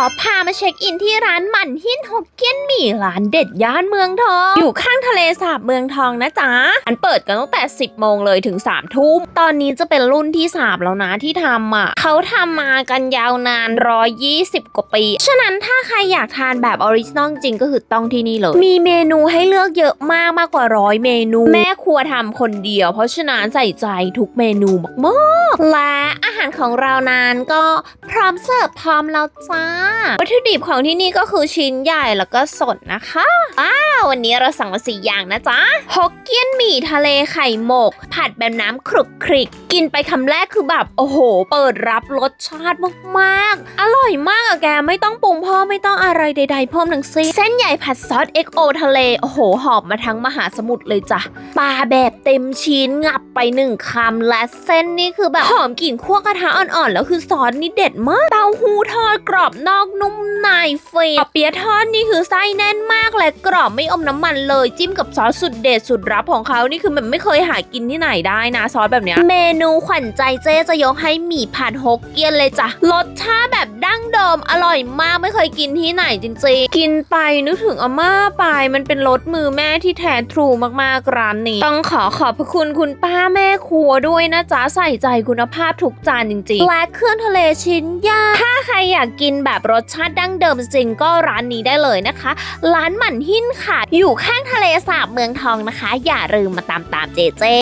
อพามาเช็คอินที่ร้านหมั่นหินฮกเกี้ยนหมี่ร้านเด็ดย่านเมืองทอง อยู่ข้างทะเลสาบเมืองทองนะจ๊ะอันเปิดกันตั้งแต่ 10 โมงเลยถึง 3 ทุ่ม ตอนนี้จะเป็นรุ่นที่ 3 แล้วนะที่ทำอะเขาทำมากันยาวนาน 120 กว่าปี ฉะนั้นถ้าใครอยากทานแบบออริจินอลจริงก็คือต้องที่นี่เลย มีเมนูให้เลือกเยอะมากมากกว่าร้อยเมนู แม่ครัวทำคนเดียว เพราะฉะนั้นใส่ใจทุกเมนูมากๆและารของเรานั้นก็พร้อมเสิร์ฟพร้อมแล้วจ้า วัตถุดิบของที่นี่ก็คือชิ้นใหญ่แล้วก็สดนะคะว้าววันนี้เราสั่งมาสี่อย่างนะจ๊ะฮกเกี้ยนหมี่ทะเลไข่หมก ผัดแบบน้ำครุกคริก กินไปคำแรกคือแบบโอ้โห เปิดรับรสชาติมากๆ อร่อยมากอะแกไม่ต้องปรุงเพิ่มไม่ต้องอะไรใด ๆ เพิ่มทั้งสิ้นเส้นใหญ่ผัดซอส XO ทะเลโอ้โหหอบมาทั้งมหาสมุทรเลยจ้ะปลาแบบเต็มชิ้นงับไปหนึ่งคำและเส้นนี่คือแบบหอมกลิ่นคั่วกระทะอ่อนๆ แล้วคือซอสนี่เด็ดมาก เต้าหู้ทอดกรอบนอกนุ่มในเฟรปเปียทอดนี่คือไส้แน่นมากและกรอบไม่อมน้ำมันเลย จิ้มกับซอสสุดเด็ดสุดรับของเขานี่คือแบบไม่เคยหากินที่ไหนได้นะซอสแบบเนี้ย เมนูขวัญใจเจ๊จะยกให้หมี่ผัดฮกเกี้ยนเลยจ้ะ รสชาติแบบดั้งเดิมอร่อยมากไม่เคยกินที่ไหนจริงๆ กินไปนึกถึงอาม่าไปมันเป็นรสมือแม่ที่แท้ทรูมากๆร้านนี้ ต้องขอขอบพระคุณคุณป้าแม่ครัวด้วยนะจ๊ะใส่ใจคุณภาพทุกจาานจริงๆและเครื่องทะเลชิ้นย่างถ้าใครอยากกินแบบรสชาติดั้งเดิมจริงก็ร้านนี้ได้เลยนะคะ ร้านหมั่นหินค่ะ อยู่ข้างทะเลสาบเมืองทองนะคะ อย่าลืมมาตามตามเจเจ